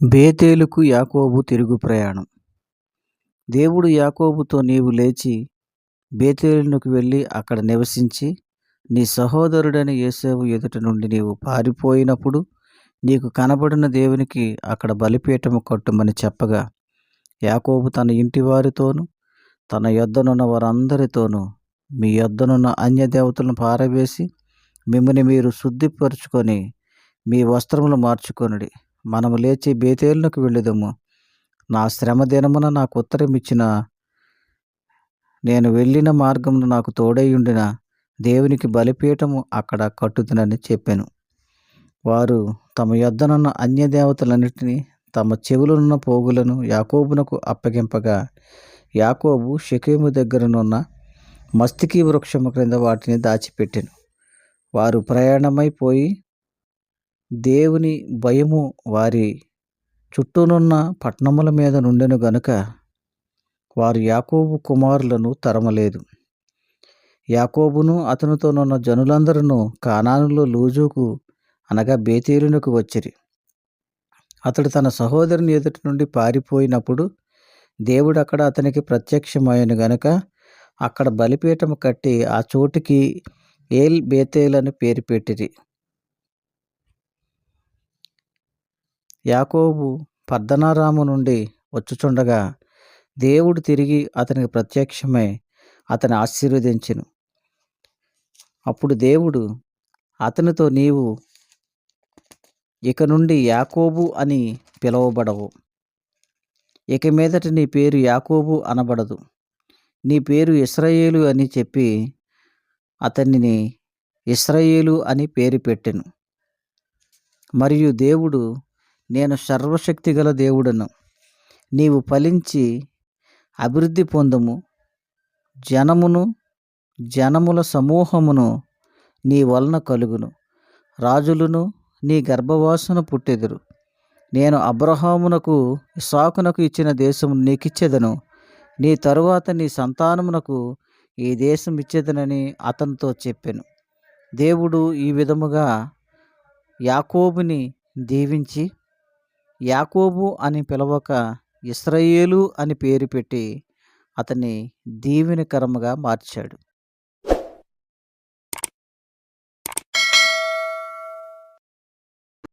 బేతేలుకు యాకోబు తిరుగు ప్రయాణం. దేవుడు యాకోబుతో నీవు లేచి బేతేలునకు వెళ్ళి అక్కడ నివసించి నీ సహోదరుడైన యేసేవు ఎదుట నుండి నీవు పారిపోయినప్పుడు నీకు కనబడిన దేవునికి అక్కడ బలిపీఠము కట్టుమని చెప్పగా యాకోబు తన ఇంటి వారితోనూ తన యొద్దనున్న వారందరితోనూ మీ యొద్దనున్న అన్య దేవతలను పారవేసి మిమ్మల్ని మీరు శుద్ధిపరుచుకొని మీ వస్త్రములు మార్చుకొనుడి. మనము లేచి బేతేలునకు వెళ్ళేదము. నా శ్రమ దినమున నాకు ఉత్తరం ఇచ్చిన నేను వెళ్ళిన మార్గమును నాకు తోడైయుండిన దేవునికి బలిపీఠము అక్కడ కట్టుతునని చెప్పాను. వారు తమ యొద్దనున్న అన్యదేవతలన్నిటినీ తమ చెవులనున్న పోగులను యాకోబునకు అప్పగింపగా యాకోబు షకేము దగ్గరనున్న మస్తికి వృక్షము క్రింద వాటిని దాచిపెట్టెను. వారు ప్రయాణమైపోయి దేవుని భయము వారి చుట్టూనున్న పట్టణముల మీద నుండెను గనుక వారు యాకోబు కుమారులను తరమలేదు. యాకోబును అతనితోనున్న జనులందరూ కానానులో లూజుకు అనగా బేతేలునకు వచ్చిరి. అతడు తన సహోదరుని ఎదుటి నుండి పారిపోయినప్పుడు దేవుడు అక్కడ అతనికి ప్రత్యక్షమైన గనుక అక్కడ బలిపీఠము కట్టి ఆ చోటికి ఏల్ బేతేల్ అని పేరు పెట్టిరి. యాకోబు పద్దనారాము నుండి వచ్చుచుండగా దేవుడు తిరిగి అతనికి ప్రత్యక్షమై అతని ఆశీర్వదించెను. అప్పుడు దేవుడు అతనితో నీవు ఇక నుండి యాకోబు అని పిలువబడవు. ఇక మీదట నీ పేరు యాకోబు అనబడదు. నీ పేరు ఇస్రాయేలు అని చెప్పి అతనిని ఇస్రాయేలు అని పేరు పెట్టెను. మరియు దేవుడు నేను సర్వశక్తి గల దేవుడను. నీవు ఫలించి అభివృద్ధి పొందము. జనమును జనముల సమూహమును నీ వలన కలుగును. రాజులను నీ గర్భవాసన పుట్టెదురు. నేను అబ్రహామునకు ఇసాకునకు ఇచ్చిన దేశము నీకిచ్చేదను. నీ తరువాత నీ సంతానమునకు ఈ దేశం ఇచ్చేదనని అతనితో చెప్పాను. దేవుడు ఈ విధముగా యాకోబుని దీవించి యాకోబు అని పిలవక ఇస్రయేలు అని పేరు పెట్టి అతన్ని దీవెనకరముగా మార్చాడు.